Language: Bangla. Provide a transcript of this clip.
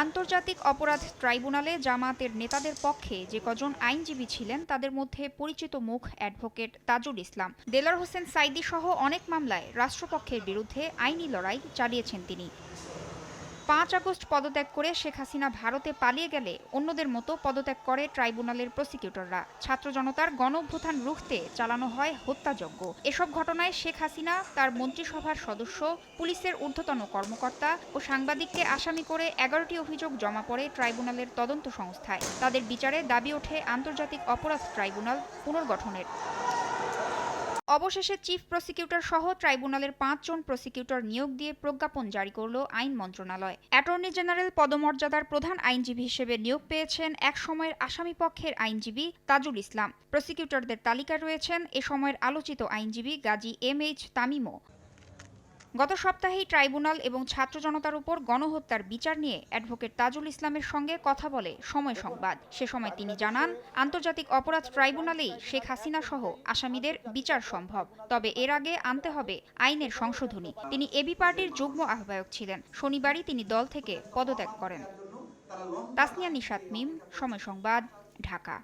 আন্তর্জাতিক অপরাধ ট্রাইব্যুনালে জামাতের নেতাদের পক্ষে যে কজন আইনজীবী ছিলেন, তাদের মধ্যে পরিচিত মুখ অ্যাডভোকেট তাজুল ইসলাম। দেলার হোসেন সাইদি সহ অনেক মামলায় রাষ্ট্রপক্ষের বিরুদ্ধে আইনি লড়াই চালিয়েছেন তিনি। পাঁচ আগস্ট পদত্যাগ করে শেখ হাসিনা ভারতে পালিয়ে গেলে অন্যদের মতো পদত্যাগ করে ট্রাইব্যুনালের প্রসিকিউটররা। ছাত্র জনতার গণ অভ্যুত্থান রুখতে চালানো হয় হত্যাযজ্ঞ। এসব ঘটনায় শেখ হাসিনা, তার মন্ত্রিসভার সদস্য, পুলিশের ঊর্ধ্বতন কর্মকর্তা ও সাংবাদিককে আসামি করে এগারোটি অভিযোগ জমা পড়ে ট্রাইব্যুনালের তদন্ত সংস্থায়। তাদের বিচারে দাবি ওঠে আন্তর্জাতিক অপরাধ ট্রাইব্যুনাল পুনর্গঠনের। অবশেষে চিফ প্রসিকিউটর সহ ট্রাইব্যুনালের পাঁচজন প্রসিকিউটর নিয়োগ দিয়ে প্রজ্ঞাপন জারি করল আইন মন্ত্রণালয়। অ্যাটর্নি জেনারেল পদমর্যাদার প্রধান আইনজীবী হিসেবে নিয়োগ পেয়েছেন এক সময়ের আসামি পক্ষের আইনজীবী তাজুল ইসলাম। প্রসিকিউটরদের তালিকা রয়েছেন এ সময়ের আলোচিত আইনজীবী গাজী এম এইচ তামিমও। গত সপ্তাহেই ট্রাইব্যুনাল এবং ছাত্র জনতার উপর গণহত্যার বিচার নিয়ে অ্যাডভোকেট তাজুল ইসলামের সঙ্গে কথা বলে সময় সংবাদ। সে সময় তিনি জানান, আন্তর্জাতিক অপরাধ ট্রাইব্যুনালেই শেখ হাসিনা সহ আসামিদের বিচার সম্ভব। তবে এর আগে আনতে হবে আইনের সংশোধনী। তিনি এবি পার্টির যুগ্ম আহ্বায়ক ছিলেন। শনিবারই তিনি দল থেকে পদত্যাগ করেন। তাসনিয়া নিশাত মিম, সময় সংবাদ, ঢাকা।